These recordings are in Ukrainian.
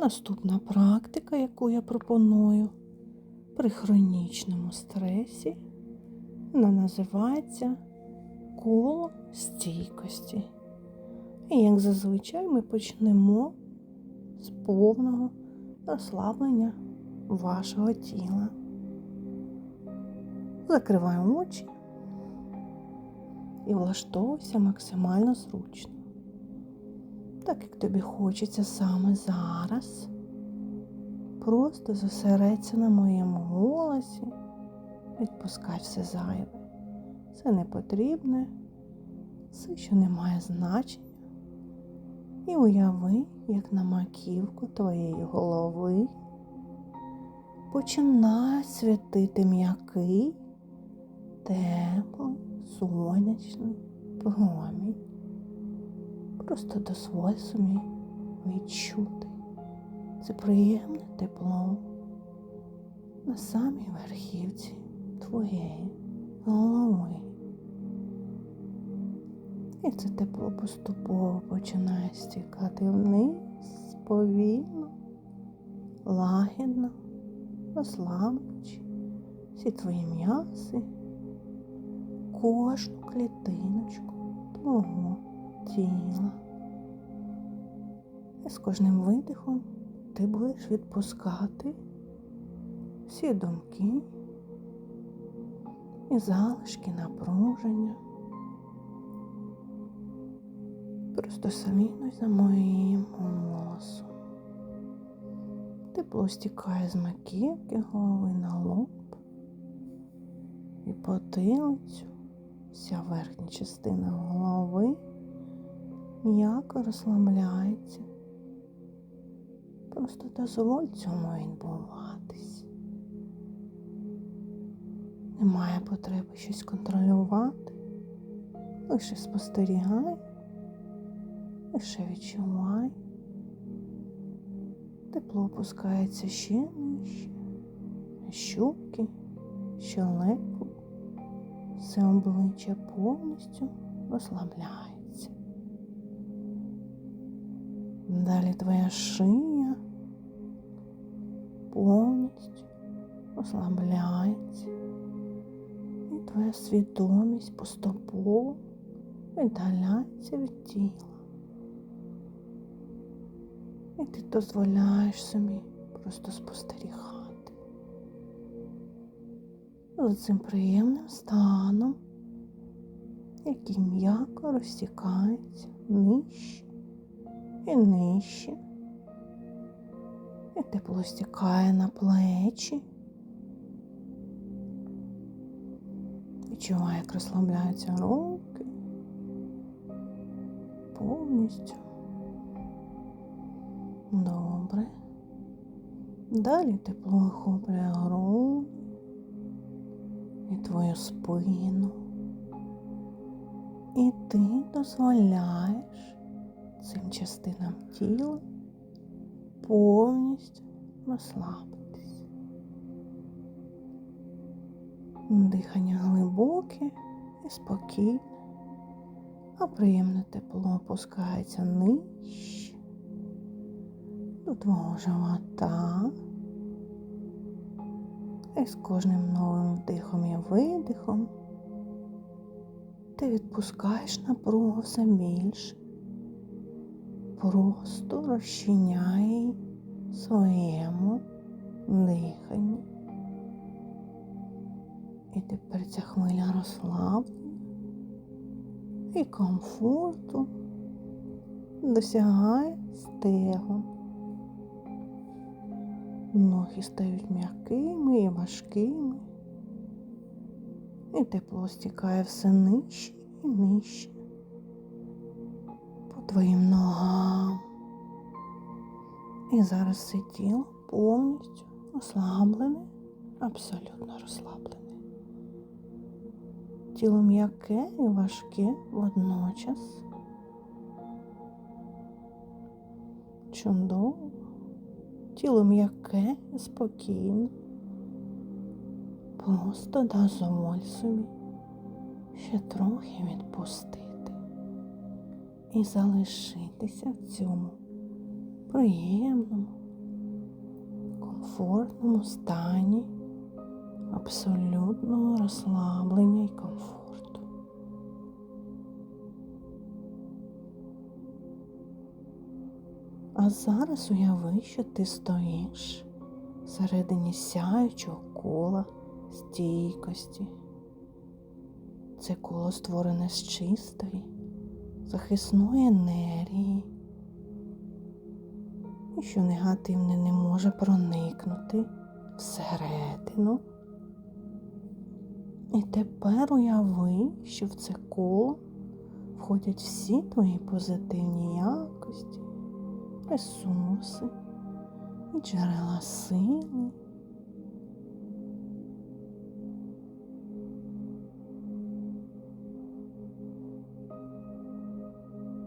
Наступна практика, яку я пропоную при хронічному стресі, вона називається коло стійкості. І як зазвичай ми почнемо з повного розслаблення вашого тіла. Закривай очі і влаштовуйся максимально зручно. Так як тобі хочеться саме зараз. Просто зосередься на моєму голосі, відпускай все зайве. Це не потрібне, все, що не має значення. І уяви, як на маківку твоєї голови починає світити м'який, теплий, сонячний промінь. Просто дозволь собі відчути це приємне тепло на самій верхівці твоєї голови. І це тепло поступово починає стікати вниз, повільно, лагідно, розслаблюючи всі твої м'яси, кожну клітиночку твого тіла. З кожним видихом ти будеш відпускати всі думки і залишки напруження. Просто слідуй за моїм голосом. Тепло стікає з маківки голови на лоб і потилицю. Вся верхня частина голови м'яко розслабляється. Просто дозволь цьому відбуватись. Немає потреби щось контролювати, лише спостерігай, лише відчувай. Тепло опускається ще нижче, щуки, щелепу, все обличчя повністю розслабляється. Далі твоя шия повністю розслабляється. І твоя свідомість поступово віддаляється від тіла. І ти дозволяєш собі просто спостерігати за цим приємним станом, який м'яко розтікається нижче і нижче. Тепло стікає на плечі. Відчуває, як розслабляються руки повністю. Добре. Далі тепло охоплює груди і твою спину. І ти дозволяєш цим частинам тіла повністю розслабитись. Дихання глибоке і спокійне, а приємне тепло опускається нижче до твого живота. І з кожним новим вдихом і видихом ти відпускаєш напругу все більше просто розчиняй своєму диханні. І тепер ця хвиля розслаблення і комфорту досягає стегон. Ноги стають м'якими і важкими. І тепло стікає все нижче і нижче твоїм ногам. І зараз все тіло повністю розслаблене, абсолютно розслаблене. Тіло м'яке і важке водночас. Чудово. Тіло м'яке і спокійне. Просто дозволь собі ще трохи відпустити і залишитися в цьому приємному, комфортному стані абсолютного розслаблення і комфорту. А зараз уяви, що ти стоїш всередині сяючого кола стійкості. Це коло створене з чистої, захисної енергії, і що негативне не може проникнути всередину. І тепер уяви, що в це коло входять всі твої позитивні якості, ресурси і джерела сили.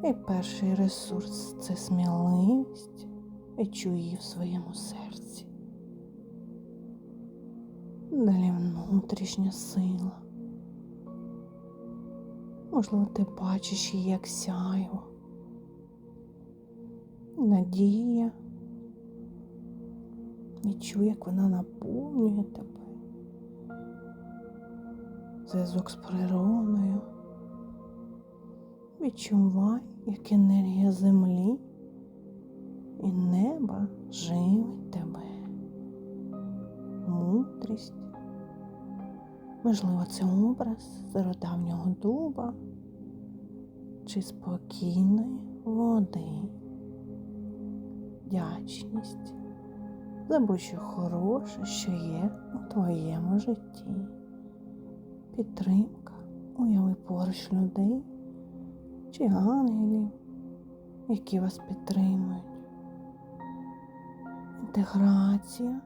І перший ресурс це сміливість. Відчуй її в своєму серці. Далі внутрішня сила. Можливо, ти бачиш її як сяйво. Надія. Відчуй, як вона наповнює тебе. Зв'язок з природою. Відчувай, як енергія землі і неба живить тебе. Мудрість. Можливо, це образ стародавнього дуба чи спокійної води, вдячність за будь-що хороше, що є у твоєму житті, підтримка, уяви поруч людей чи ангелів, які вас підтримують, інтеграція.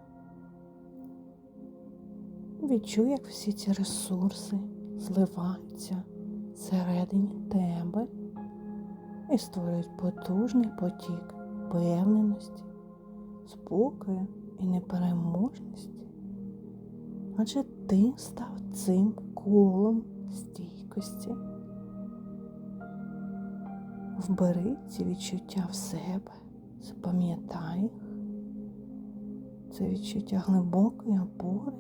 Відчуй, як всі ці ресурси зливаються всередині тебе і створюють потужний потік впевненості, спокою і непереможності. Адже ти став цим колом стійкості. Вбери ці відчуття в себе, запам'ятай їх. Це відчуття глибокої опори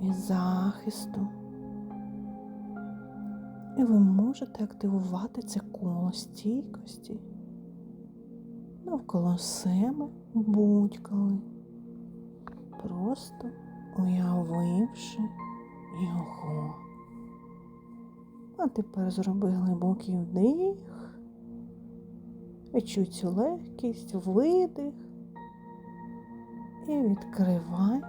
і захисту. І ви можете активувати це коло стійкості навколо себе будь-коли, просто уявивши його. А тепер зроби глибокий вдих, відчуй цю легкість, видих. І відкривай